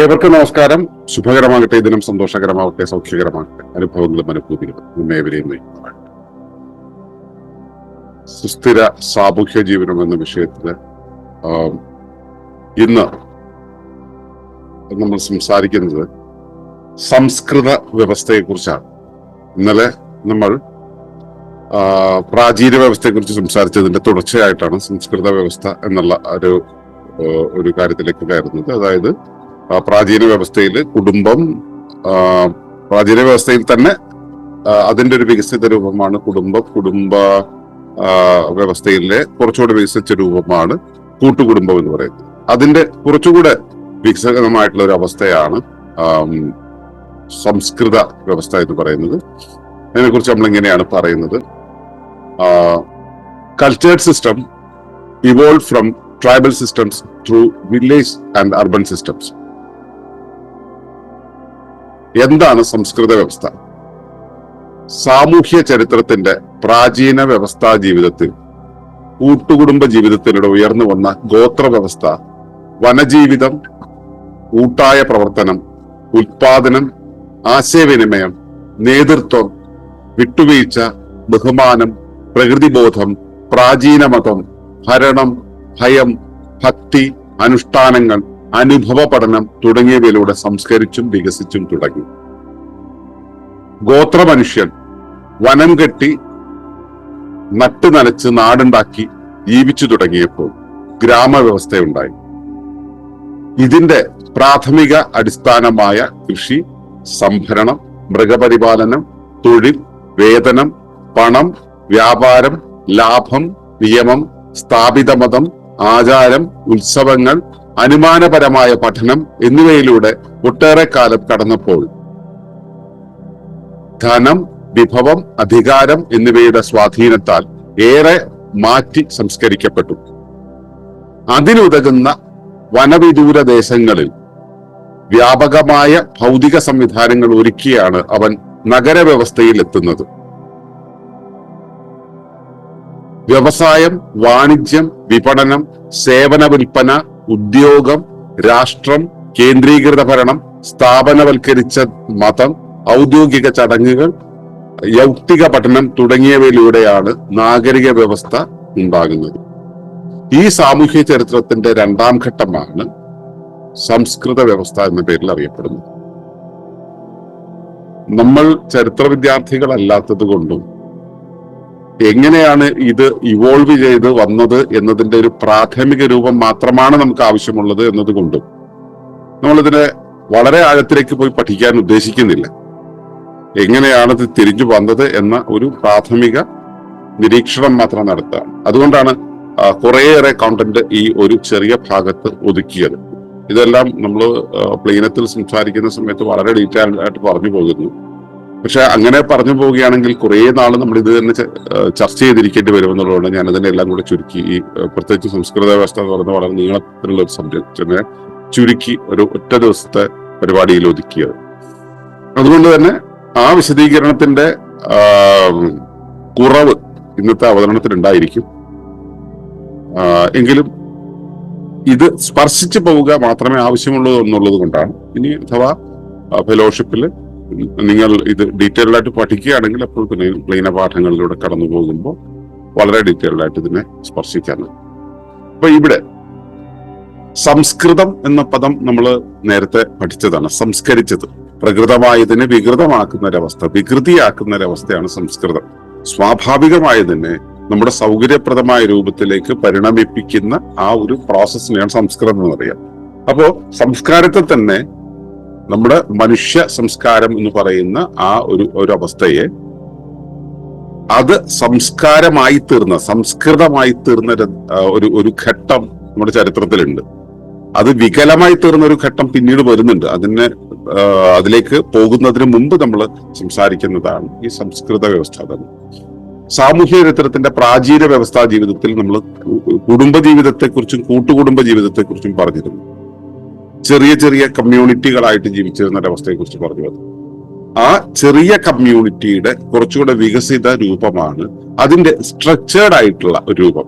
ഏവർക്കും നമസ്കാരം. ശുഭകരമാകട്ടെ. ദിനം സന്തോഷകരമാകട്ടെ. സൗഖ്യകരമാകട്ടെ. അനുഭവങ്ങളും അനുഭൂതികളും നമ്മേവരെയും സുസ്ഥിര സാമൂഹ്യ ജീവനം എന്ന വിഷയത്തിൽ ഇന്ന് നമ്മൾ സംസാരിക്കുന്നത് സംസ്കൃത വ്യവസ്ഥയെ കുറിച്ചാണ് ഇന്നലെ നമ്മൾ പ്രാചീന വ്യവസ്ഥയെ കുറിച്ച് സംസാരിച്ചതിന്റെ തുടർച്ചയായിട്ടാണ് സംസ്കൃത വ്യവസ്ഥ എന്നുള്ള ഒരു ഒരു കാര്യത്തിലേക്ക് കയറുന്നത്. അതായത് പ്രാചീന വ്യവസ്ഥയിൽ കുടുംബം പ്രാചീന വ്യവസ്ഥയിൽ തന്നെ അതിന്റെ ഒരു വികസിത രൂപമാണ് കുടുംബം. കുടുംബ വ്യവസ്ഥയിലെ കുറച്ചുകൂടെ വികസിച്ച രൂപമാണ് കൂട്ടുകുടുംബം എന്ന് പറയുന്നത്. അതിന്റെ കുറച്ചുകൂടെ വികസനമായിട്ടുള്ള ഒരു അവസ്ഥയാണ് സംസ്കൃത വ്യവസ്ഥ എന്ന് പറയുന്നത്. അതിനെക്കുറിച്ച് നമ്മൾ ഇങ്ങനെയാണ് പറയുന്നത് cultured system evolve from tribal systems through village and urban systems എന്താണ് സംസ്കൃത വ്യവസ്ഥ? സാമൂഹ്യ ചരിത്രത്തിന്റെ പ്രാചീന വ്യവസ്ഥാ ജീവിതത്തിൽ കൂട്ടുകുടുംബ ജീവിതത്തിലൂടെ ഉയർന്നു വന്ന ഗോത്ര വ്യവസ്ഥ വനജീവിതം കൂട്ടായ പ്രവർത്തനം ഉൽപാദനം ആശയവിനിമയം നേതൃത്വം വിട്ടുവീഴ്ച ബഹുമാനം പ്രകൃതിബോധം പ്രാചീന മതം ഭരണം ഭയം ഭക്തി അനുഷ്ഠാനങ്ങൾ അനുഭവ പഠനം തുടങ്ങിയവയിലൂടെ സംസ്കരിച്ചും വികസിച്ചും തുടങ്ങി. ഗോത്ര മനുഷ്യൻ വനം കെട്ടി നട്ടു നനച്ച് നാടുണ്ടാക്കി ജീവിച്ചു തുടങ്ങിയപ്പോൾ ഗ്രാമവ്യവസ്ഥയുണ്ടായി. ഇതിന്റെ പ്രാഥമിക അടിസ്ഥാനമായ കൃഷി സംഭരണം മൃഗപരിപാലനം തൊഴിൽ വേതനം പണം വ്യാപാരം ലാഭം നിയമം സ്ഥാപിത മതം ആചാരം ഉത്സവങ്ങൾ അനുമാനപരമായ പഠനം എന്നിവയിലൂടെ ഒട്ടേറെ കാലം കടന്നപ്പോൾ. ധനം വിഭവം അധികാരം എന്നിവയുടെ സ്വാധീനത്താൽ ഏറെ മാറ്റി സംസ്കരിക്കപ്പെട്ടു. അതിനുതകുന്ന വനവിദൂര ദേശങ്ങളിൽ വ്യാപകമായ ഭൗതിക സംവിധാനങ്ങൾ ഒരുക്കിയാണ് അവൻ നഗരവ്യവസ്ഥയിൽ എത്തുന്നത് വ്യവസായം വാണിജ്യം വിപണനം സേവന വിൽപ്പന ഉദ്യോഗം രാഷ്ട്രം കേന്ദ്രീകൃത ഭരണം സ്ഥാപനവൽക്കരിച്ച മതം ഔദ്യോഗിക ചടങ്ങുകൾ യൗക്തിക പഠനം തുടങ്ങിയവയിലൂടെയാണ് നാഗരിക വ്യവസ്ഥ ഉണ്ടാകുന്നത്. ഈ സാമൂഹ്യ ചരിത്രത്തിന്റെ രണ്ടാം ഘട്ടമാണ് സംസ്കൃത വ്യവസ്ഥ എന്ന പേരിൽ അറിയപ്പെടുന്നത്. നമ്മൾ ചരിത്ര വിദ്യാർത്ഥികളല്ലാത്തത് കൊണ്ടും എങ്ങനെയാണ് ഇത് ഇവോൾവ് ചെയ്ത് വന്നത് എന്നതിന്റെ ഒരു പ്രാഥമിക രൂപം മാത്രമാണ് നമുക്ക് ആവശ്യമുള്ളത് എന്നതുകൊണ്ടും. നമ്മളിതിനെ വളരെ ആഴത്തിലേക്ക് പോയി പഠിക്കാൻ ഉദ്ദേശിക്കുന്നില്ല. എങ്ങനെയാണ് ഇത് തിരിഞ്ഞു വന്നത് എന്ന ഒരു പ്രാഥമിക നിരീക്ഷണം മാത്രം നടത്തുക അതുകൊണ്ടാണ് കുറേയേറെ കോണ്ടന്റ് ഈ ഒരു ചെറിയ ഭാഗത്ത് ഒതുക്കിയത്. ഇതെല്ലാം നമ്മൾ പ്ലീനത്തിൽ സംസാരിക്കുന്ന സമയത്ത് വളരെ ഡീറ്റെയിൽ ആയിട്ട് പറഞ്ഞു പോകുന്നു. പക്ഷെ അങ്ങനെ പറഞ്ഞു പോവുകയാണെങ്കിൽ കുറേ നാൾ നമ്മൾ ഇത് തന്നെ ചർച്ച ചെയ്തിരിക്കേണ്ടി വരുമെന്നുള്ളതുകൊണ്ട് ഞാൻ അതിനെ എല്ലാം കൂടെ ചുരുക്കി ഈ പ്രത്യേകിച്ച് സംസ്കൃത വ്യവസ്ഥ എന്ന് പറയുന്ന വളരെ നീളത്തിലുള്ള ഒരു സബ്ജക്റ്റിനെ ചുരുക്കി ഒരു ഒറ്റ ദിവസത്തെ പരിപാടിയിൽ ഒതുക്കിയത്. അതുകൊണ്ട് തന്നെ ആ വിശദീകരണത്തിന്റെ കുറവ് ഇന്നത്തെ അവതരണത്തിൽ ഉണ്ടായിരിക്കും. എങ്കിലും ഇത് സ്പർശിച്ചു പോവുക മാത്രമേ ആവശ്യമുള്ളൂ എന്നുള്ളത് കൊണ്ടാണ്. ഇനി അഥവാ ഫെലോഷിപ്പിൽ നിങ്ങൾ ഇത് ഡീറ്റെയിൽഡ് ആയിട്ട് പഠിക്കുകയാണെങ്കിൽ അപ്പോൾ പ്ലീന പാഠങ്ങളിലൂടെ കടന്നു പോകുമ്പോൾ വളരെ ഡീറ്റെയിൽഡ് ആയിട്ട് ഇതിനെ സ്പർശിക്കാൻ അപ്പൊ ഇവിടെ സംസ്കൃതം എന്ന പദം നമ്മൾ നേരത്തെ പഠിച്ചതാണ് സംസ്കരിച്ചത്. പ്രകൃതമായതിനെ വികൃതമാക്കുന്ന ഒരവസ്ഥ വികൃതിയാക്കുന്ന ഒരവസ്ഥയാണ് സംസ്കൃതം. സ്വാഭാവികമായതിനെ നമ്മുടെ സൗകര്യപ്രദമായ രൂപത്തിലേക്ക് പരിണമിപ്പിക്കുന്ന ആ ഒരു പ്രോസസ്സിനെയാണ് സംസ്കൃതം എന്ന് പറയുക അപ്പോ സംസ്കാരത്തെ തന്നെ നമ്മുടെ മനുഷ്യ സംസ്കാരം എന്ന് പറയുന്ന ആ ഒരു ഒരു അവസ്ഥയെ അത് സംസ്കാരമായി തീർന്ന സംസ്കൃതമായി തീർന്ന ഒരു, ഒരു ഘട്ടം നമ്മുടെ ചരിത്രത്തിലുണ്ട്. അത് വികലമായി തീർന്ന ഒരു ഘട്ടം പിന്നീട് വരുന്നുണ്ട്. അതിനെ അതിലേക്ക് പോകുന്നതിന് മുമ്പ് നമ്മൾ സംസാരിക്കുന്നതാണ് ഈ സംസ്കൃത വ്യവസ്ഥ തന്നെ സാമൂഹ്യ ചരിത്രത്തിന്റെ പ്രാചീന വ്യവസ്ഥാ ജീവിതത്തിൽ നമ്മൾ കുടുംബ ജീവിതത്തെക്കുറിച്ചും കൂട്ടുകുടുംബ ജീവിതത്തെക്കുറിച്ചും പറഞ്ഞിരുന്നു. ചെറിയ ചെറിയ കമ്മ്യൂണിറ്റികളായിട്ട് ജീവിച്ചിരുന്ന ഒരവസ്ഥയെ കുറിച്ച് പറഞ്ഞു ആ ചെറിയ കമ്മ്യൂണിറ്റിയുടെ കുറച്ചുകൂടെ വികസിത രൂപമാണ് അതിന്റെ സ്ട്രക്ചേർഡ് ആയിട്ടുള്ള ഒരു രൂപം.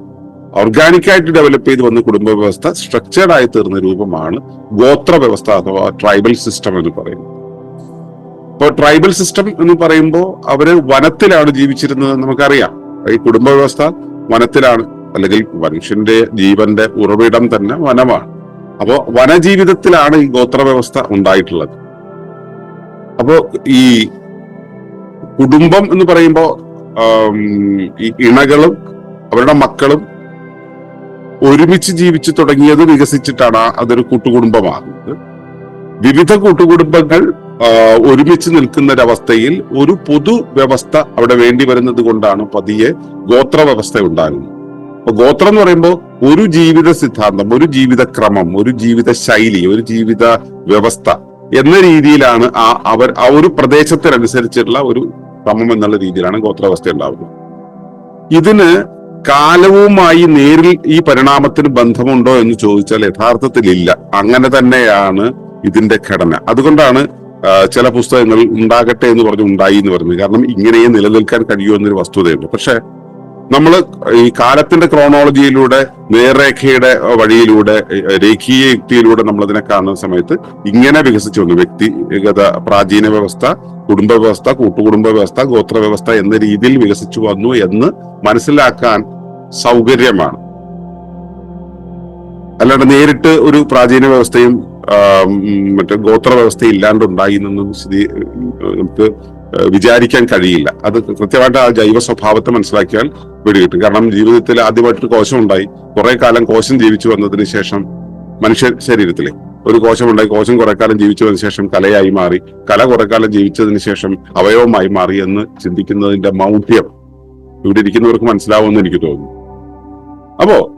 ഓർഗാനിക് ആയിട്ട് ഡെവലപ്പ് ചെയ്ത് വന്ന കുടുംബ വ്യവസ്ഥ സ്ട്രക്ചേർഡ് ആയി തീർന്ന രൂപമാണ് ഗോത്ര വ്യവസ്ഥ അഥവാ ട്രൈബൽ സിസ്റ്റം എന്ന് പറയുന്നത്. ഇപ്പോൾ ട്രൈബൽ സിസ്റ്റം എന്ന് പറയുമ്പോൾ അവർ വനത്തിലാണ് ജീവിച്ചിരുന്നത് നമുക്കറിയാം. ഈ കുടുംബ വ്യവസ്ഥ വനത്തിലാണ് അല്ലെങ്കിൽ മനുഷ്യന്റെ ജീവന്റെ ഉറവിടം തന്നെ വനമാണ്. അപ്പോ വനജീവിതത്തിലാണ് ഈ ഗോത്ര വ്യവസ്ഥ ഉണ്ടായിട്ടുള്ളത്. അപ്പോ ഈ കുടുംബം എന്ന് പറയുമ്പോൾ ഈ ഇണകളും അവരുടെ മക്കളും ഒരുമിച്ച് ജീവിച്ചു തുടങ്ങിയത് വികസിച്ചിട്ടാണ് അതൊരു കൂട്ടുകുടുംബമാകുന്നത്. വിവിധ കൂട്ടുകുടുംബങ്ങൾ ഒരുമിച്ച് നിൽക്കുന്ന ഒരവസ്ഥയിൽ ഒരു പൊതു വ്യവസ്ഥ അവിടെ വേണ്ടി വരുന്നത് കൊണ്ടാണ് പതിയെ ഗോത്ര വ്യവസ്ഥ ഉണ്ടാകുന്നത്. അപ്പൊ ഗോത്രം എന്ന് പറയുമ്പോൾ ഒരു ജീവിത സിദ്ധാന്തം ഒരു ജീവിത ക്രമം ഒരു ജീവിത ശൈലി ഒരു ജീവിത വ്യവസ്ഥ എന്ന രീതിയിലാണ് ആ അവർ ആ ഒരു പ്രദേശത്തിനനുസരിച്ചുള്ള ഒരു ക്രമം എന്നുള്ള രീതിയിലാണ് ഗോത്രാവസ്ഥ ഉണ്ടാവുന്നത്. ഇതിന് കാലവുമായി നേരിൽ ഈ പരിണാമത്തിന് ബന്ധമുണ്ടോ എന്ന് ചോദിച്ചാൽ യഥാർത്ഥത്തിൽ ഇല്ല. അങ്ങനെ തന്നെയാണ് ഇതിന്റെ ഘടന. അതുകൊണ്ടാണ് ചില പുസ്തകങ്ങൾ ഉണ്ടാകട്ടെ എന്ന് പറഞ്ഞു ഉണ്ടായി എന്ന് പറയുന്നത്. കാരണം ഇങ്ങനെയേ നിലനിൽക്കാൻ കഴിയുമെന്നൊരു വസ്തുതയുണ്ട്. പക്ഷെ നമ്മൾ ഈ കാലത്തിന്റെ ക്രോണോളജിയിലൂടെ നേർരേഖയുടെ വഴിയിലൂടെ രേഖീയ യുക്തിയിലൂടെ നമ്മളതിനെ കാണുന്ന സമയത്ത് ഇങ്ങനെ വികസിച്ചു വന്നു. വ്യക്തിഗത പ്രാചീന വ്യവസ്ഥ കുടുംബ വ്യവസ്ഥ കൂട്ടുകുടുംബ വ്യവസ്ഥ ഗോത്ര വ്യവസ്ഥ എന്ന രീതിയിൽ വികസിച്ചു വന്നു എന്ന് മനസ്സിലാക്കാൻ സൗകര്യമാണ്. അല്ലാണ്ട് നേരിട്ട് ഒരു പ്രാചീന വ്യവസ്ഥയും മറ്റേ ഗോത്ര വ്യവസ്ഥയും ഇല്ലാണ്ടുണ്ടായി എന്നൊന്നും സ്ഥിതി നമുക്ക് വിചാരിക്കാൻ കഴിയില്ല. അത് കൃത്യമായിട്ട് ആ ജൈവ സ്വഭാവത്തെ മനസ്സിലാക്കിയാൽ പിടികിട്ടും കാരണം ജീവിതത്തിൽ ആദ്യമായിട്ടൊരു കോശം ഉണ്ടായി കുറെ കാലം കോശം ജീവിച്ചു വന്നതിന് ശേഷം മനുഷ്യ ശരീരത്തിലെ ഒരു കോശം ഉണ്ടായി കോശം കുറെ കാലം ജീവിച്ചു വന്നതിന് ശേഷം കലയായി മാറി. കല കുറെ കാലം ജീവിച്ചതിന് ശേഷം അവയവമായി മാറി എന്ന് ചിന്തിക്കുന്നതിന്റെ മൗഢ്യം ഇവിടെ ഇരിക്കുന്നവർക്ക് മനസ്സിലാവുമെന്ന് എനിക്ക് തോന്നുന്നു. അപ്പോ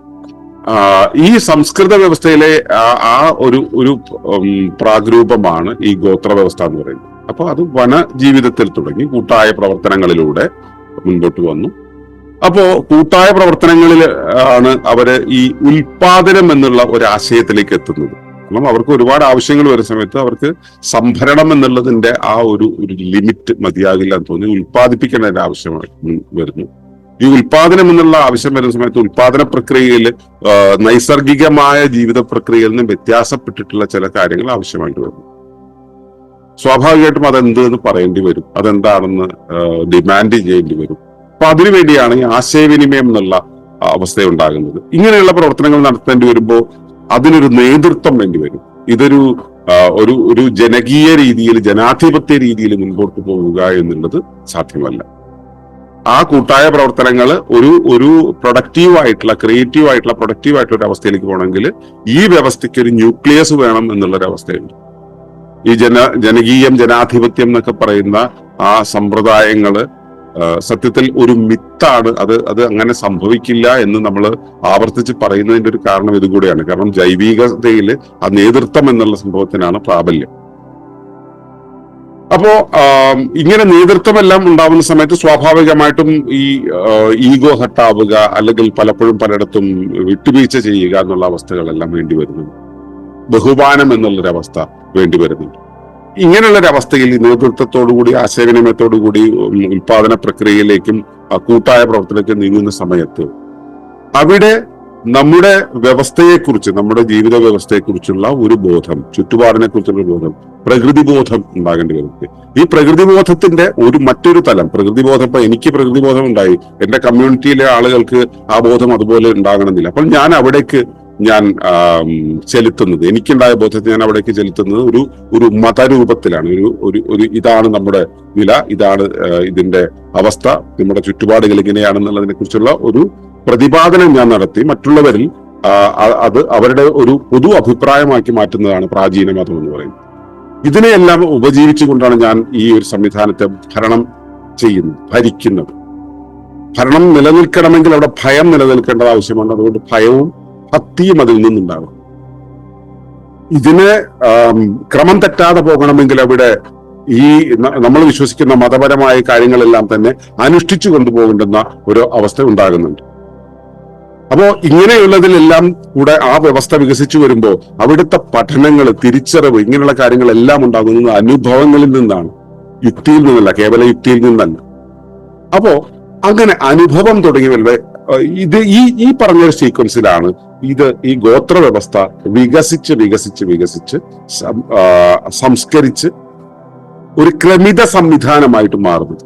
ഈ സംസ്കൃത വ്യവസ്ഥയിലെ ആ- ഒരു ഒരു പ്രാഗ്രൂപമാണ് ഈ ഗോത്ര വ്യവസ്ഥ എന്ന് പറയുന്നത്. അപ്പൊ അത് വന ജീവിതത്തിൽ തുടങ്ങി കൂട്ടായ പ്രവർത്തനങ്ങളിലൂടെ മുൻപോട്ട് വന്നു. അപ്പോ കൂട്ടായ പ്രവർത്തനങ്ങളിൽ ആണ് അവർ ഈ ഉൽപാദനം എന്നുള്ള ഒരു ആശയത്തിലേക്ക് എത്തുന്നത്. കാരണം അവർക്ക് ഒരുപാട് ആവശ്യങ്ങൾ വരുന്ന സമയത്ത് അവർക്ക് സംഭരണം എന്നുള്ളതിന്റെ ആ ഒരു ഒരു ലിമിറ്റ് മതിയാകില്ല എന്ന് തോന്നി. ഉൽപ്പാദിപ്പിക്കേണ്ട ആവശ്യം വരുന്നു. ഈ ഉൽപാദനം എന്നുള്ള ആവശ്യം വരുന്ന സമയത്ത് ഉൽപാദന പ്രക്രിയയിൽ നൈസർഗികമായ ജീവിത പ്രക്രിയയിൽ നിന്ന് വ്യത്യാസപ്പെട്ടിട്ടുള്ള ചില കാര്യങ്ങൾ ആവശ്യമായിട്ട് വരും സ്വാഭാവികമായിട്ടും അതെന്ത് എന്ന് പറയേണ്ടി വരും. അതെന്താണെന്ന് ഡിമാൻഡ് ചെയ്യേണ്ടി വരും. അപ്പൊ അതിനുവേണ്ടിയാണ് ഈ ആശയവിനിമയം എന്നുള്ള അവസ്ഥ ഉണ്ടാകുന്നത് ഇങ്ങനെയുള്ള പ്രവർത്തനങ്ങൾ നടത്തേണ്ടി വരുമ്പോൾ അതിനൊരു നേതൃത്വം വേണ്ടി വരും. ഇതൊരു ഒരു ഒരു ജനകീയ രീതിയിൽ ജനാധിപത്യ രീതിയിൽ മുൻപോട്ട് പോവുക എന്നുള്ളത് സാധ്യമല്ല. ആ കൂട്ടായ പ്രവർത്തനങ്ങൾ ഒരു ഒരു പ്രൊഡക്റ്റീവ് ആയിട്ടുള്ള ക്രിയേറ്റീവ് ആയിട്ടുള്ള പ്രൊഡക്റ്റീവ് ആയിട്ടുള്ള ഒരു അവസ്ഥയിലേക്ക് പോകണമെങ്കിൽ ഈ വ്യവസ്ഥയ്ക്ക് ഒരു ന്യൂക്ലിയസ് വേണം എന്നുള്ള ഒരു അവസ്ഥയുണ്ട് ഈ ജന ജനകീയം ജനാധിപത്യം എന്നൊക്കെ പറയുന്ന ആ സമ്പ്രദായങ്ങൾ സത്യത്തിൽ ഒരു മിത്താണ്. അത് അത് അങ്ങനെ സംഭവിക്കില്ല എന്ന് നമ്മൾ ആവർത്തിച്ച് പറയുന്നതിന്റെ ഒരു കാരണം ഇതുകൂടെയാണ്. കാരണം ജൈവികതയിൽ ആ നേതൃത്വം എന്നുള്ള സംഭവത്തിനാണ് പ്രാബല്യം. അപ്പോ ഇങ്ങനെ നേതൃത്വമെല്ലാം ഉണ്ടാവുന്ന സമയത്ത് സ്വാഭാവികമായിട്ടും ഈ ഈഗോ ഹട്ടാവുക അല്ലെങ്കിൽ പലപ്പോഴും പലയിടത്തും വിട്ടുവീഴ്ച ചെയ്യുക എന്നുള്ള അവസ്ഥകളെല്ലാം വേണ്ടി വരുന്നുണ്ട്. ബഹുമാനം എന്നുള്ളൊരവസ്ഥ വേണ്ടി വരുന്നുണ്ട്. ഇങ്ങനെയുള്ള ഒരു അവസ്ഥയിൽ കൂടി നേതൃത്വത്തോടുകൂടി ആശയവിനിമയത്തോടുകൂടി ഉൽപാദന പ്രക്രിയയിലേക്കും കൂട്ടായ പ്രവർത്തനത്തിലേക്ക് നീങ്ങുന്ന സമയത്ത് അവിടെ നമ്മുടെ വ്യവസ്ഥയെക്കുറിച്ച് നമ്മുടെ ജീവിത വ്യവസ്ഥയെക്കുറിച്ചുള്ള ഒരു ബോധം ചുറ്റുപാടിനെ കുറിച്ചുള്ള ബോധം പ്രകൃതി ബോധം ഉണ്ടാകേണ്ടി വരുന്നത് ഈ പ്രകൃതി ബോധത്തിന്റെ ഒരു മറ്റൊരു തലം പ്രകൃതി ബോധം ഇപ്പൊ എനിക്ക് പ്രകൃതി ബോധം ഉണ്ടായി എന്റെ കമ്മ്യൂണിറ്റിയിലെ ആളുകൾക്ക് ആ ബോധം അതുപോലെ ഉണ്ടാകണമെന്നില്ല. അപ്പോൾ ഞാൻ അവിടേക്ക് ഞാൻ ചെലുത്തുന്നത്. എനിക്കുണ്ടായ ബോധത്തെ ഞാൻ അവിടേക്ക് ചെലുത്തുന്നത് ഒരു ഒരു മതരൂപത്തിലാണ്. ഒരു ഒരു ഒരു ഇതാണ് നമ്മുടെ വില ഇതാണ് ഇതിന്റെ അവസ്ഥ. നമ്മുടെ ചുറ്റുപാടുകൾ ഇങ്ങനെയാണെന്നുള്ളതിനെ കുറിച്ചുള്ള ഒരു പ്രതിപാദനം ഞാൻ നടത്തി. മറ്റുള്ളവരിൽ അത് അവരുടെ ഒരു പൊതു അഭിപ്രായമാക്കി മാറ്റുന്നതാണ് പ്രാചീന മതം എന്ന് പറയുന്നത്. ഇതിനെയെല്ലാം ഉപജീവിച്ചുകൊണ്ടാണ് ഞാൻ ഈ ഒരു സംവിധാനത്തെ ഭരണം ചെയ്യുന്നത് ഭരിക്കുന്നത്. ഭരണം നിലനിൽക്കണമെങ്കിൽ അവിടെ ഭയം നിലനിൽക്കേണ്ടത് ആവശ്യമാണ്. അതുകൊണ്ട് ഭയവും ഭക്തിയും അതിൽ നിന്നുണ്ടാകും. ഇതിന് ക്രമം തെറ്റാതെ പോകണമെങ്കിൽ അവിടെ ഈ നമ്മൾ വിശ്വസിക്കുന്ന മതപരമായ കാര്യങ്ങളെല്ലാം തന്നെ അനുഷ്ഠിച്ചു കൊണ്ടുപോകേണ്ടുന്ന ഒരു അവസ്ഥ ഉണ്ടാകുന്നുണ്ട്. അപ്പോ ഇങ്ങനെയുള്ളതിലെല്ലാം കൂടെ ആ വ്യവസ്ഥ വികസിച്ചു വരുമ്പോൾ അവിടുത്തെ പഠനങ്ങൾ തിരിച്ചറിവ് ഇങ്ങനെയുള്ള കാര്യങ്ങളെല്ലാം ഉണ്ടാകുന്നത് അനുഭവങ്ങളിൽ നിന്നാണ്. യുക്തിയിൽ നിന്നല്ല കേവല യുക്തിയിൽ നിന്നല്ല. അപ്പോ അങ്ങനെ അനുഭവം തുടങ്ങി വരുമ്പോ അഹ് ഇത് ഈ ഈ പറഞ്ഞൊരു സീക്വൻസിലാണ് ഇത് ഈ ഗോത്ര വ്യവസ്ഥ വികസിച്ച് വികസിച്ച് വികസിച്ച് സംസ്കരിച്ച് ഒരു ക്രമിത സംവിധാനമായിട്ട് മാറുന്നത്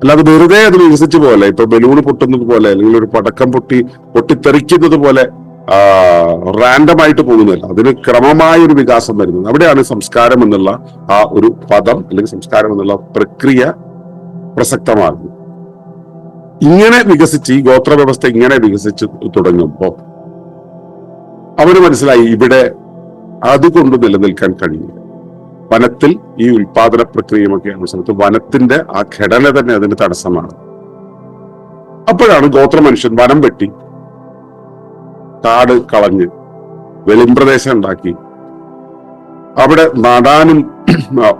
അല്ലാതെ വെറുതെ അത് വികസിച്ച് പോലെ ഇപ്പൊ ബലൂൺ പൊട്ടുന്നത് പോലെ അല്ലെങ്കിൽ ഒരു പടക്കം പൊട്ടി പൊട്ടിത്തെറിക്കുന്നത് പോലെ റാൻഡമായിട്ട് പോകുന്നില്ല. അതിന് ക്രമമായ ഒരു വികാസം വരുന്നത് അവിടെയാണ് സംസ്കാരം എന്നുള്ള ആ ഒരു പദം അല്ലെങ്കിൽ സംസ്കാരം എന്നുള്ള പ്രക്രിയ പ്രസക്തമാകുന്നത്. ഇങ്ങനെ വികസിച്ച് ഈ ഗോത്ര വ്യവസ്ഥ ഇങ്ങനെ വികസിച്ച് തുടങ്ങുമ്പോ അവന് മനസ്സിലായി ഇവിടെ അതുകൊണ്ട് നിലനിൽക്കാൻ കഴിയില്ല. വനത്തിൽ ഈ ഉൽപാദന പ്രക്രിയയൊക്കെ സമയത്ത് വനത്തിന്റെ ആ ഘടന തന്നെ അതിന് തടസ്സമാണ്. അപ്പോഴാണ് ഗോത്ര മനുഷ്യൻ വനം വെട്ടി കാട് കളഞ്ഞ് വെളിമ്പ്രദേശം ഉണ്ടാക്കി. അവിടെ നടാനും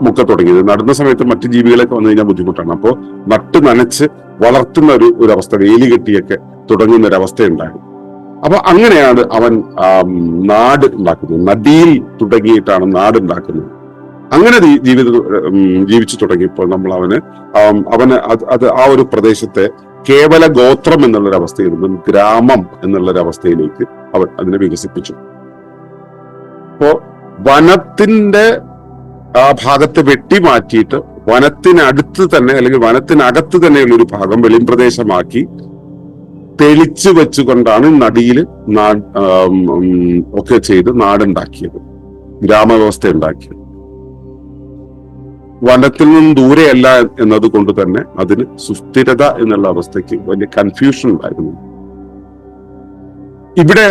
മുക്ക തുടങ്ങിയത്. നടുന്ന സമയത്ത് മറ്റു ജീവികളൊക്കെ വന്നു കഴിഞ്ഞാൽ ബുദ്ധിമുട്ടാണ്. അപ്പോൾ നട്ട് നനച്ച് വളർത്തുന്ന ഒരു ഒരു അവസ്ഥ വേലി കെട്ടിയൊക്കെ തുടങ്ങുന്ന ഒരു അവസ്ഥയുണ്ടായിരുന്നു അപ്പൊ അങ്ങനെയാണ് അവൻ നാട് ഉണ്ടാക്കുന്നത്. നദിയിൽ തുടങ്ങിയിട്ടാണ് നാട് ഉണ്ടാക്കുന്നത്. അങ്ങനെ ജീവിത ജീവിച്ചു തുടങ്ങിയപ്പോൾ നമ്മൾ അവന് അവന് അത് ആ ഒരു പ്രദേശത്തെ കേവല ഗോത്രം എന്നുള്ളൊരു അവസ്ഥയിൽ നിന്നും ഗ്രാമം എന്നുള്ളൊരു അവസ്ഥയിലേക്ക് അവൻ അതിനെ വികസിപ്പിച്ചു. അപ്പോ വനത്തിന്റെ ആ ഭാഗത്ത് വെട്ടിമാറ്റിയിട്ട് വനത്തിനടുത്ത് തന്നെ അല്ലെങ്കിൽ വനത്തിനകത്ത് തന്നെയുള്ള ഒരു ഭാഗം വെളിമ്പ്രദേശമാക്കി തെളിച്ചു വെച്ചുകൊണ്ടാണ് ആം, ഉം, ഒക്കെ ചെയ്ത് നാടുണ്ടാക്കിയത് ഗ്രാമവ്യവസ്ഥ ഉണ്ടാക്കിയത് വനത്തിൽ നിന്നും ദൂരെയല്ല എന്നത് കൊണ്ട് തന്നെ അതിന് സുസ്ഥിരത എന്നുള്ള അവസ്ഥയ്ക്ക് വലിയ കൺഫ്യൂഷൻ ഉണ്ടായിരുന്നു. ഇവിടെ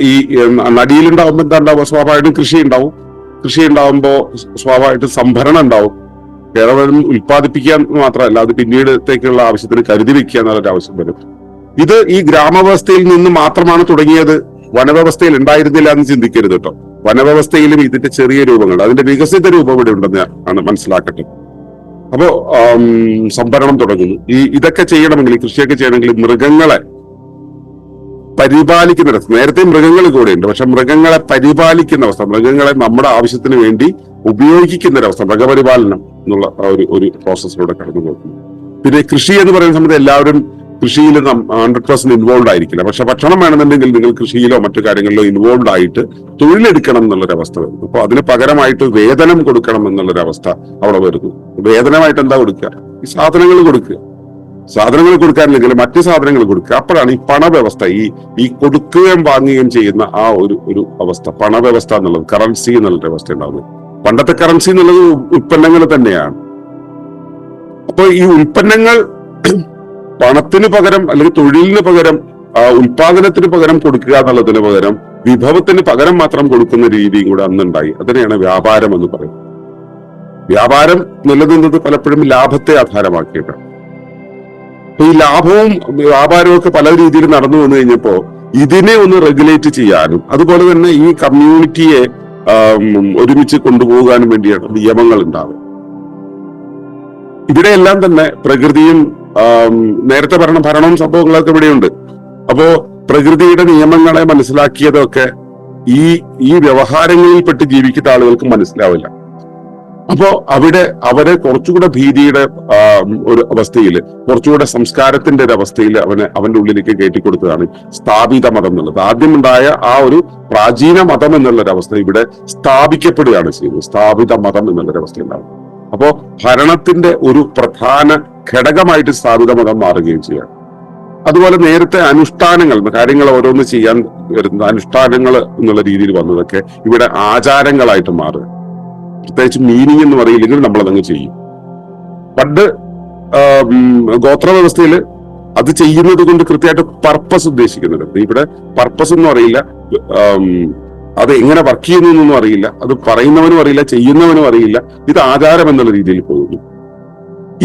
ഈ നടിയിലുണ്ടാവുമ്പോൾ നടിയിലുണ്ടാവുമ്പോ എന്താ ഉണ്ടാവുക സ്വാഭാവികം കൃഷി ഉണ്ടാവും കൃഷി ഉണ്ടാവുമ്പോ സ്വാഭാവികമായിട്ട് സംഭരണം ഉണ്ടാവും. കേരളം ഉൽപ്പാദിപ്പിക്കാൻ മാത്രമല്ല അത് പിന്നീടത്തേക്കുള്ള ആവശ്യത്തിന് കരുതി വെക്കുക എന്നുള്ളൊരു ആവശ്യം വരും. ഇത് ഈ ഗ്രാമവ്യവസ്ഥയിൽ നിന്ന് മാത്രമാണ് തുടങ്ങിയത്. വനവ്യവസ്ഥയിൽ ഉണ്ടായിരുന്നില്ല എന്ന് ചിന്തിക്കരുത് കേട്ടോ. വനവ്യവസ്ഥയിലും ഇതിന്റെ ചെറിയ രൂപങ്ങൾ അതിന്റെ വികസിത രൂപം ഇവിടെ ഉണ്ടെന്ന് ആണ് മനസ്സിലാക്കട്ടെ അപ്പോ സംഭരണം തുടങ്ങുന്നു. ഈ ഇതൊക്കെ ചെയ്യണമെങ്കിൽ കൃഷിയൊക്കെ ചെയ്യണമെങ്കിൽ മൃഗങ്ങളെ പരിപാലിക്കുന്ന അവസ്ഥ. നേരത്തെ മൃഗങ്ങൾ കൂടെ ഉണ്ട്. പക്ഷെ മൃഗങ്ങളെ പരിപാലിക്കുന്ന അവസ്ഥ മൃഗങ്ങളെ നമ്മുടെ ആവശ്യത്തിന് വേണ്ടി ഉപയോഗിക്കുന്ന ഒരു അവസ്ഥ മൃഗപരിപാലനം എന്നുള്ള ഒരു ഒരു പ്രോസസ്സിലൂടെ കടന്നു പോകുന്നു. പിന്നെ കൃഷി എന്ന് പറയുന്ന സമയത്ത് എല്ലാവരും കൃഷിയിൽ ഹൺഡ്രഡ് പെർസെന്റ് ഇൻവോൾവ് ആയിരിക്കില്ല. പക്ഷെ ഭക്ഷണം വേണമെന്നുണ്ടെങ്കിൽ നിങ്ങൾ കൃഷിയിലോ മറ്റു കാര്യങ്ങളിലോ ഇൻവോൾവ് ആയിട്ട് തൊഴിലെടുക്കണം എന്നുള്ളൊരു അവസ്ഥ വരുന്നു. അപ്പൊ അതിന് പകരമായിട്ട് വേതനം കൊടുക്കണം എന്നുള്ളൊരവസ്ഥ അവിടെ വരുന്നു. വേതനമായിട്ട് എന്താ കൊടുക്കുക? ഈ സാധനങ്ങൾ കൊടുക്കുക. സാധനങ്ങൾ കൊടുക്കാറില്ലെങ്കിൽ മറ്റു സാധനങ്ങൾ കൊടുക്കുക. അപ്പോഴാണ് ഈ പണവ്യവസ്ഥ ഈ ഈ കൊടുക്കുകയും വാങ്ങുകയും ചെയ്യുന്ന ആ ഒരു ഒരു അവസ്ഥ. പണവ്യവസ്ഥ എന്നുള്ളത് കറൻസി എന്നുള്ള അവസ്ഥ ഉണ്ടാകുന്നത് പണ്ടത്തെ കറൻസി എന്നുള്ളത് ഉൽപ്പന്നങ്ങൾ തന്നെയാണ്. അപ്പോൾ ഈ ഉൽപ്പന്നങ്ങൾ പണത്തിന് പകരം അല്ലെങ്കിൽ തൊഴിലിന് പകരം ഉൽപാദനത്തിന് പകരം കൊടുക്കുക എന്നുള്ളതിന് പകരം വിഭവത്തിന് പകരം മാത്രം കൊടുക്കുന്ന രീതിയും കൂടെ അന്നുണ്ടായി. അതിനെയാണ് വ്യാപാരം എന്ന് പറയുന്നത്. വ്യാപാരം നിലനിന്നത് പലപ്പോഴും ലാഭത്തെ ആധാരമാക്കിയിട്ടാണ്. ഈ ലാഭവും വ്യാപാരവും ഒക്കെ പല രീതിയിൽ നടന്നു വന്നു കഴിഞ്ഞപ്പോ ഇതിനെ ഒന്ന് റെഗുലേറ്റ് ചെയ്യാനും അതുപോലെ തന്നെ ഈ കമ്മ്യൂണിറ്റിയെ ഒരുമിച്ച് കൊണ്ടുപോകാനും വേണ്ടിയാണ് നിയമങ്ങൾ ഉണ്ടാവുക. ഇവിടെയെല്ലാം തന്നെ പ്രകൃതിയും നേരത്തെ പറഞ്ഞ ഭരണവും സംഭവങ്ങളൊക്കെ ഇവിടെയുണ്ട്. അപ്പോ പ്രകൃതിയുടെ നിയമങ്ങളെ മനസ്സിലാക്കിയതൊക്കെ ഈ ഈ വ്യവഹാരങ്ങളിൽപ്പെട്ട് ജീവിക്കുന്ന ആളുകൾക്ക് മനസ്സിലാവില്ല. അപ്പോ അവിടെ അവരെ കുറച്ചുകൂടെ ഭീതിയുടെ ഒരു അവസ്ഥയിൽ കുറച്ചുകൂടെ സംസ്കാരത്തിന്റെ ഒരു അവസ്ഥയിൽ അവനെ അവന്റെ ഉള്ളിലേക്ക് കയറ്റിക്കൊടുത്തതാണ് സ്ഥാപിത മതം എന്നുള്ളത്. ആദ്യമുണ്ടായ ആ ഒരു പ്രാചീന മതം എന്നുള്ള ഒരു അവസ്ഥ ഇവിടെ സ്ഥാപിക്കപ്പെടുകയാണ് ചെയ്യുന്നത് സ്ഥാപിത മതം എന്നുള്ളൊരു അവസ്ഥ ഉണ്ടാവും അപ്പോ ഭരണത്തിന്റെ ഒരു പ്രധാന ഘടകമായിട്ട് സ്ഥാപിത മതം മാറുകയും ചെയ്യാം. അതുപോലെ നേരത്തെ അനുഷ്ഠാനങ്ങൾ കാര്യങ്ങൾ ഓരോന്ന് ചെയ്യാൻ വരുന്ന അനുഷ്ഠാനങ്ങൾ എന്നുള്ള രീതിയിൽ വന്നതൊക്കെ ഇവിടെ ആചാരങ്ങളായിട്ട് മാറുക. പ്രത്യേകിച്ച് മീനിങ് എന്ന് പറയില്ലെങ്കിൽ നമ്മൾ അതങ്ങ് ചെയ്യും. പണ്ട് ഗോത്ര വ്യവസ്ഥയിൽ അത് ചെയ്യുന്നത് കൊണ്ട് കൃത്യമായിട്ട് പർപ്പസ് ഉദ്ദേശിക്കുന്നുണ്ട്. ഇവിടെ പർപ്പസ് ഒന്നും അറിയില്ല. അത് എങ്ങനെ വർക്ക് ചെയ്യുന്നു എന്നൊന്നും അറിയില്ല. അത് പറയുന്നവനും അറിയില്ല ചെയ്യുന്നവനും അറിയില്ല. ഇത് ആചാരം എന്നുള്ള രീതിയിൽ പോകുന്നു.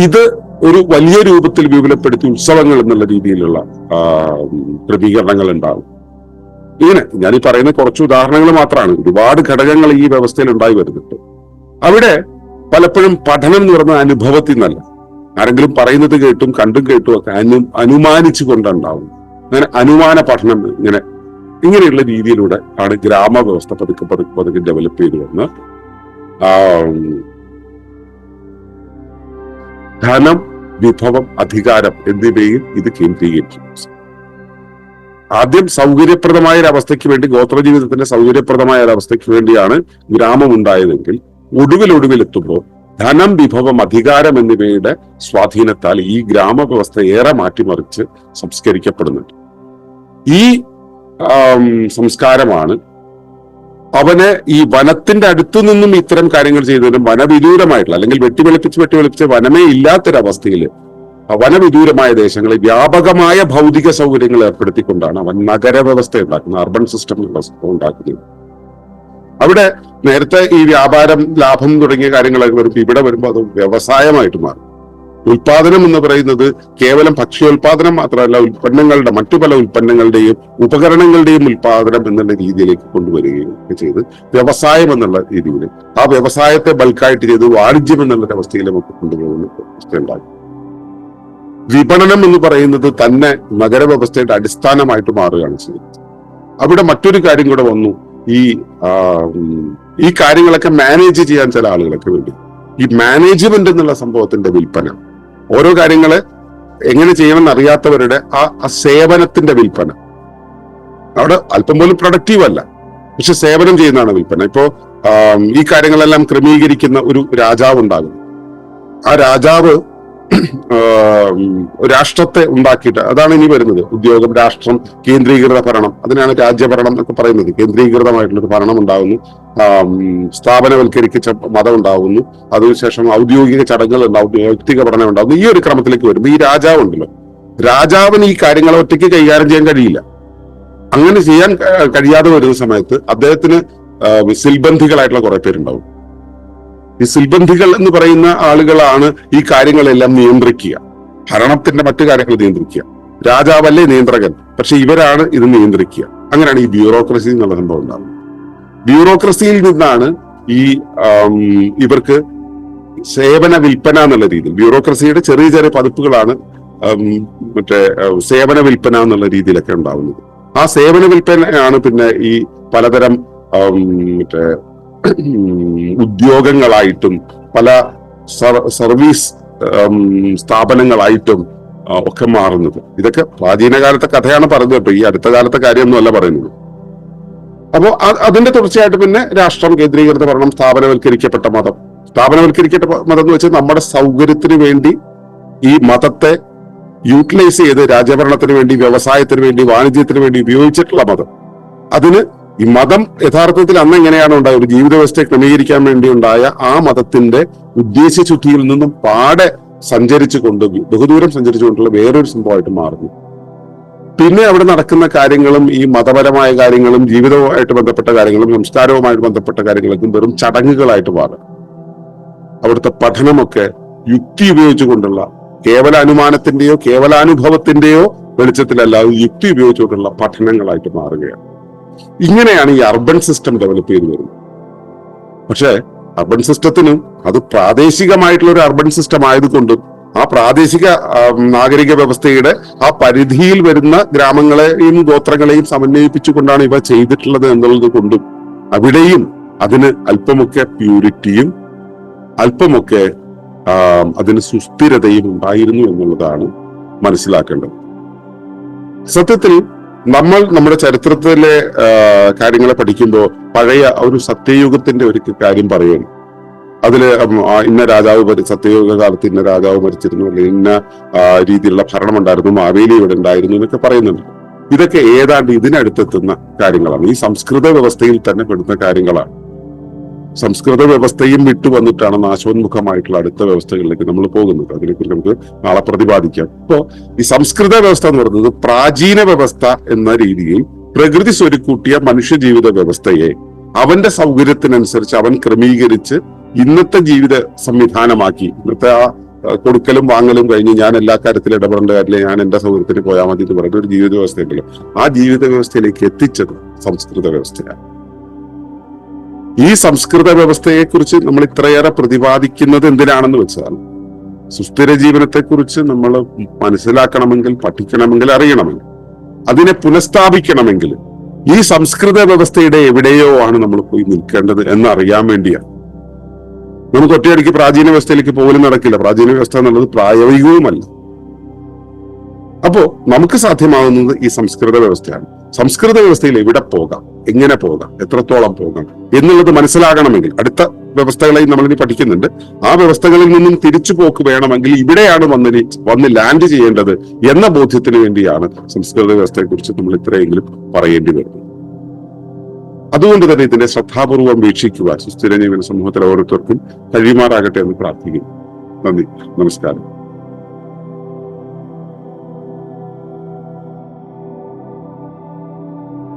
ഇത് ഒരു വലിയ രൂപത്തിൽ വിപുലപ്പെടുത്തി ഉത്സവങ്ങൾ എന്നുള്ള രീതിയിലുള്ള ക്രമീകരണങ്ങൾ ഉണ്ടാകും. ഇങ്ങനെ ഞാൻ ഈ പറയുന്ന കുറച്ച് ഉദാഹരണങ്ങൾ മാത്രമാണ്. ഒരുപാട് ഘടകങ്ങൾ ഈ വ്യവസ്ഥയിൽ ഉണ്ടായി വരുന്നുണ്ട്. അവിടെ പലപ്പോഴും പഠനം എന്ന് പറയുന്ന അനുഭവത്തിൽ നിന്നല്ല. ആരെങ്കിലും പറയുന്നത് കേട്ടും കണ്ടും കേട്ടും ഒക്കെ അനു അനുമാനിച്ചു കൊണ്ടുണ്ടാവും അങ്ങനെ അനുമാന പഠനം ഇങ്ങനെ ഇങ്ങനെയുള്ള രീതിയിലൂടെ ആണ് ഗ്രാമവ്യവസ്ഥ പതുക്കെ പതുക്കെ പതുക്കെ ഡെവലപ്പ് ചെയ്തു വന്ന് ധനം വിഭവം അധികാരം എന്നിവയിൽ ഇത് കേന്ദ്രീകരിക്കുന്നു ആദ്യം സൗകര്യപ്രദമായ ഒരു അവസ്ഥയ്ക്ക് വേണ്ടി ഗോത്ര ജീവിതത്തിന്റെ സൗകര്യപ്രദമായ ഒരു അവസ്ഥയ്ക്ക് വേണ്ടിയാണ് ഗ്രാമം ഉണ്ടായതെങ്കിൽ ഒടുവിൽ ഒടുവിലെത്തുമ്പോൾ ധനം വിഭവം അധികാരം എന്നിവയുടെ സ്വാധീനത്താൽ ഈ ഗ്രാമവ്യവസ്ഥ ഏറെ മാറ്റിമറിച്ച് സംസ്കരിക്കപ്പെടുന്നുണ്ട്. ഈ സംസ്കാരമാണ് അവനെ ഈ വനത്തിന്റെ അടുത്തു നിന്നും ഇത്തരം കാര്യങ്ങൾ ചെയ്യുന്നതിനും വനവിദൂരമായിട്ടുള്ള അല്ലെങ്കിൽ വെട്ടിവെളുപ്പിച്ച് വെട്ടിവെളുപ്പിച്ച് വനമേ ഇല്ലാത്തൊരവസ്ഥയിൽ വനവിദൂരമായ ദേശങ്ങളിൽ വ്യാപകമായ ഭൗതിക സൗകര്യങ്ങൾ ഏർപ്പെടുത്തിക്കൊണ്ടാണ് അവൻ നഗരവ്യവസ്ഥ ഉണ്ടാക്കുന്നത് അർബൻ സിസ്റ്റം ഉണ്ടാക്കുന്നത്. അവിടെ നേരത്തെ ഈ വ്യാപാരം ലാഭം തുടങ്ങിയ കാര്യങ്ങളൊക്കെ വരുമ്പോൾ ഇവിടെ വരുമ്പോൾ അത് വ്യവസായമായിട്ട് മാറും. ഉൽപാദനം എന്ന് പറയുന്നത് കേവലം ഭക്ഷ്യോൽപാദനം മാത്രമല്ല ഉൽപ്പന്നങ്ങളുടെ മറ്റു പല ഉൽപ്പന്നങ്ങളുടെയും ഉപകരണങ്ങളുടെയും ഉൽപാദനം എന്നുള്ള രീതിയിലേക്ക് കൊണ്ടുവരികയും ഒക്കെ ചെയ്ത് വ്യവസായം എന്നുള്ള രീതിയിൽ ആ വ്യവസായത്തെ ബൾക്കായിട്ട് ചെയ്ത് വാണിജ്യം എന്നുള്ള അവസ്ഥയിലും ഒക്കെ കൊണ്ടുപോകുന്ന അവസ്ഥയുണ്ടാകും വിപണനം എന്ന് പറയുന്നത് തന്നെ നഗരവ്യവസ്ഥയുടെ അടിസ്ഥാനമായിട്ട് മാറുകയാണ് ചെയ്യുന്നത്. അവിടെ മറ്റൊരു കാര്യം കൂടെ വന്നു. ഈ ഈ കാര്യങ്ങളൊക്കെ മാനേജ് ചെയ്യാൻ ചില ആളുകളൊക്കെ വേണ്ടി. ഈ മാനേജ്മെന്റ് എന്നുള്ള സംഭവത്തിന്റെ വിൽപ്പന. ഓരോ കാര്യങ്ങൾ എങ്ങനെ ചെയ്യണമെന്ന് അറിയാത്തവരുടെ ആ സേവനത്തിന്റെ വിൽപ്പന. അവിടെ അല്പം പോലും പ്രൊഡക്റ്റീവ് അല്ല. പക്ഷെ സേവനം ചെയ്യുന്നതാണ് വിൽപ്പന. ഇപ്പോ ഈ കാര്യങ്ങളെല്ലാം ക്രമീകരിക്കുന്ന ഒരു രാജാവ് ഉണ്ടാകും ആ രാജാവ് രാഷ്ട്രത്തെ ഉണ്ടാക്കിയിട്ട് അതാണ് ഇനി വരുന്നത്. ഉദ്യോഗം രാഷ്ട്രം കേന്ദ്രീകൃത ഭരണം. അതിനാണ് രാജ്യഭരണം എന്നൊക്കെ പറയുന്നത്. കേന്ദ്രീകൃതമായിട്ടുള്ള ഒരു ഭരണം ഉണ്ടാകുന്നു. സ്ഥാപനവൽക്കരിക്കിച്ച മതം ഉണ്ടാകുന്നു. അതിനുശേഷം ഔദ്യോഗിക ചടങ്ങുകൾ ഉണ്ടാവും വ്യക്തിക പഠനം ഉണ്ടാകുന്നു. ഈ ഒരു ക്രമത്തിലേക്ക് വരുമ്പോൾ ഈ രാജാവ് ഉണ്ടല്ലോ രാജാവിന് ഈ കാര്യങ്ങളെ ഒറ്റയ്ക്ക് കൈകാര്യം ചെയ്യാൻ കഴിയില്ല. അങ്ങനെ ചെയ്യാൻ കഴിയാതെ വരുന്ന സമയത്ത് അദ്ദേഹത്തിന് സിൽബന്ധികളായിട്ടുള്ള കുറെ പേരുണ്ടാവും. ഈ സിൽബന്ധികൾ എന്ന് പറയുന്ന ആളുകളാണ് ഈ കാര്യങ്ങളെല്ലാം നിയന്ത്രിക്കുക. ഭരണത്തിന്റെ മറ്റു കാര്യങ്ങൾ നിയന്ത്രിക്കുക. രാജാവല്ലേ നിയന്ത്രകൻ പക്ഷെ ഇവരാണ് ഇത് നിയന്ത്രിക്കുക. അങ്ങനെയാണ് ഈ ബ്യൂറോക്രസി എന്നുള്ള സംഭവം ഉണ്ടാകുന്നത് ബ്യൂറോക്രസിയിൽ നിന്നാണ് ഈ ഇവർക്ക് സേവന വിൽപ്പന എന്നുള്ള രീതിയിൽ ബ്യൂറോക്രസിയുടെ ചെറിയ ചെറിയ പതിപ്പുകളാണ് മറ്റേ സേവന വിൽപ്പന എന്നുള്ള രീതിയിലൊക്കെ ഉണ്ടാവുന്നത്. ആ സേവന വിൽപ്പനയാണ് പിന്നെ ഈ പലതരം മറ്റേ ഉദ്യോഗങ്ങളായിട്ടും പല സർ- സർവീസ് സ്ഥാപനങ്ങളായിട്ടും ഒക്കെ മാറുന്നത്. ഇതൊക്കെ പ്രാചീന കാലത്തെ കഥയാണ് പറയുന്നത് കേട്ടോ. ഈ അടുത്ത കാലത്തെ കാര്യമൊന്നുമല്ല പറയുന്നത്. അപ്പോ അതിന്റെ തുടർച്ചയായിട്ട് പിന്നെ രാഷ്ട്രം കേന്ദ്രീകൃത ഭരണം സ്ഥാപനവൽക്കരിക്കപ്പെട്ട മതം. സ്ഥാപനവൽക്കരിക്കപ്പെട്ട മതം എന്ന് വെച്ചാൽ നമ്മുടെ സൗകര്യത്തിന് വേണ്ടി ഈ മതത്തെ യൂട്ടിലൈസ് ചെയ്ത് രാജ്യഭരണത്തിന് വേണ്ടി വ്യവസായത്തിന് വേണ്ടി വാണിജ്യത്തിന് വേണ്ടി ഉപയോഗിച്ചിട്ടുള്ള മതം. അതിന് ഈ മതം യഥാർത്ഥത്തിൽ അന്ന് എങ്ങനെയാണ് ഉണ്ടായത്? ഒരു ജീവിതവ്യവസ്ഥയെ ക്രമീകരിക്കാൻ വേണ്ടി ഉണ്ടായ ആ മതത്തിന്റെ ഉദ്ദേശശുദ്ധിയിൽ നിന്നും പാടെ സഞ്ചരിച്ചു സഞ്ചരിച്ചുകൊണ്ട് ബഹുദൂരം സഞ്ചരിച്ചുകൊണ്ടുള്ള വേറൊരു സംഭവമായിട്ട് മാറുന്നു. പിന്നെ അവിടെ നടക്കുന്ന കാര്യങ്ങളും ഈ മതപരമായ കാര്യങ്ങളും ജീവിതവുമായിട്ട് ബന്ധപ്പെട്ട കാര്യങ്ങളും സംസ്കാരവുമായിട്ട് ബന്ധപ്പെട്ട കാര്യങ്ങളൊക്കെ വെറും ചടങ്ങുകളായിട്ട് മാറും. അവിടുത്തെ പഠനമൊക്കെ യുക്തി ഉപയോഗിച്ചുകൊണ്ടുള്ള കേവല അനുമാനത്തിന്റെയോ കേവലാനുഭവത്തിന്റെയോ വെളിച്ചത്തിലല്ലാതെ യുക്തി ഉപയോഗിച്ചുകൊണ്ടുള്ള പഠനങ്ങളായിട്ട് മാറുകയാണ്. ഇങ്ങനെയാണ് ഈ അർബൻ സിസ്റ്റം ഡെവലപ്പ് ചെയ്തു വരുന്നത്. പക്ഷേ അർബൻ സിസ്റ്റത്തിനും അത് പ്രാദേശികമായിട്ടുള്ള ഒരു അർബൻ സിസ്റ്റം ആയതുകൊണ്ടും ആ പ്രാദേശിക നാഗരിക വ്യവസ്ഥയുടെ ആ പരിധിയിൽ വരുന്ന ഗ്രാമങ്ങളെയും ഗോത്രങ്ങളെയും സമന്വയിപ്പിച്ചുകൊണ്ടാണ് ഇവ ചെയ്തിട്ടുള്ളത് എന്നുള്ളത് കൊണ്ടും അവിടെയും അതിന് അല്പമൊക്കെ പ്യൂരിറ്റിയും അല്പമൊക്കെ അതിന് സുസ്ഥിരതയും ഉണ്ടായിരുന്നു എന്നുള്ളതാണ് മനസ്സിലാക്കേണ്ടത്. സത്യത്തിൽ നമ്മൾ നമ്മുടെ ചരിത്രത്തിലെ കാര്യങ്ങളെ പഠിക്കുമ്പോൾ പഴയ ഒരു സത്യയുഗത്തിന്റെ ഒരു കാര്യം പറയുന്നു അതിൽ ഇന്ന രാജാവ് മരി സത്യയുഗ കാലത്ത് ഇന്ന രാജാവ് മരിച്ചിരുന്നു അല്ലെങ്കിൽ ഇന്ന രീതിയിലുള്ള ഭരണം ഉണ്ടായിരുന്നു മാവേലി ഇവിടെ ഉണ്ടായിരുന്നു എന്നൊക്കെ പറയുന്നുണ്ട്. ഇതൊക്കെ ഏതാണ്ട് ഇതിനടുത്തെത്തുന്ന കാര്യങ്ങളാണ്. ഈ സംസ്കൃത വ്യവസ്ഥയിൽ തന്നെ പെടുന്ന കാര്യങ്ങളാണ്. സംസ്കൃത വ്യവസ്ഥയും വിട്ടു വന്നിട്ടാണ് നാശോന്മുഖമായിട്ടുള്ള അടുത്ത വ്യവസ്ഥകളിലേക്ക് നമ്മൾ പോകുന്നത്. അതിനെക്കുറിച്ച് നമുക്ക് നാളെ പ്രതിപാദിക്കാം. ഇപ്പോ ഈ സംസ്കൃത വ്യവസ്ഥ എന്ന് പറയുന്നത് പ്രാചീന വ്യവസ്ഥ എന്ന രീതിയിൽ പ്രകൃതി സ്വരുക്കൂട്ടിയ മനുഷ്യ ജീവിത വ്യവസ്ഥയെ അവന്റെ സൗകര്യത്തിനനുസരിച്ച് അവൻ ക്രമീകരിച്ച് ഇന്നത്തെ ജീവിത സംവിധാനമാക്കി. ഇന്നത്തെ ആ കൊടുക്കലും വാങ്ങലും കഴിഞ്ഞ് ഞാൻ എല്ലാ കാര്യത്തിലും ഇടപെടേണ്ട കാര്യത്തിൽ ഞാൻ എന്റെ സൗകര്യത്തിന് പോയാൽ മതി എന്ന് പറയുന്ന ഒരു ജീവിത വ്യവസ്ഥയുണ്ടല്ലോ. ആ ജീവിത വ്യവസ്ഥയിലേക്ക് എത്തിച്ചത് സംസ്കൃത വ്യവസ്ഥയാണ്. ഈ സംസ്കൃത വ്യവസ്ഥയെക്കുറിച്ച് നമ്മൾ ഇത്രയേറെ പ്രതിപാദിക്കുന്നത് എന്തിനാണെന്ന് വെച്ചാൽ സുസ്ഥിര ജീവനത്തെ കുറിച്ച് നമ്മൾ മനസ്സിലാക്കണമെങ്കിൽ പഠിക്കണമെങ്കിൽ അറിയണമെങ്കിൽ അതിനെ പുനഃസ്ഥാപിക്കണമെങ്കിൽ ഈ സംസ്കൃത വ്യവസ്ഥയുടെ എവിടെയോ ആണ് നമ്മൾ പോയി നിൽക്കേണ്ടത് എന്നറിയാൻ വേണ്ടിയാണ്. നമുക്ക് ഒറ്റയടിക്ക് പ്രാചീന വ്യവസ്ഥയിലേക്ക് പോലും നടക്കില്ല. പ്രാചീന വ്യവസ്ഥ എന്നുള്ളത് പ്രായോഗികവുമല്ല. അപ്പോ നമുക്ക് സാധ്യമാകുന്നത് ഈ സംസ്കൃത വ്യവസ്ഥയാണ്. സംസ്കൃത വ്യവസ്ഥയിൽ എവിടെ പോകാം? എങ്ങനെ പോകാം? എത്രത്തോളം പോകാം? എന്നുള്ളത് മനസ്സിലാകണമെങ്കിൽ അടുത്ത വ്യവസ്ഥകളെ നമ്മളിനി പഠിക്കുന്നുണ്ട്. ആ വ്യവസ്ഥകളിൽ നിന്നും തിരിച്ചു പോക്ക് വേണമെങ്കിൽ ഇവിടെയാണ് വന്നിന് വന്ന് ലാൻഡ് ചെയ്യേണ്ടത് എന്ന ബോധ്യത്തിന് വേണ്ടിയാണ് സംസ്കൃത വ്യവസ്ഥയെ കുറിച്ച് നമ്മൾ ഇത്രയെങ്കിലും പറയേണ്ടി വരുന്നത്. അതുകൊണ്ട് തന്നെ ഇതിനെ ശ്രദ്ധാപൂർവം വീക്ഷിക്കുവാൻ സുസ്ഥിര ജീവന സമൂഹത്തിലെ ഓരോരുത്തർക്കും കഴിയുമാറാകട്ടെ എന്ന് പ്രാർത്ഥിക്കുന്നു. നന്ദി. നമസ്കാരം.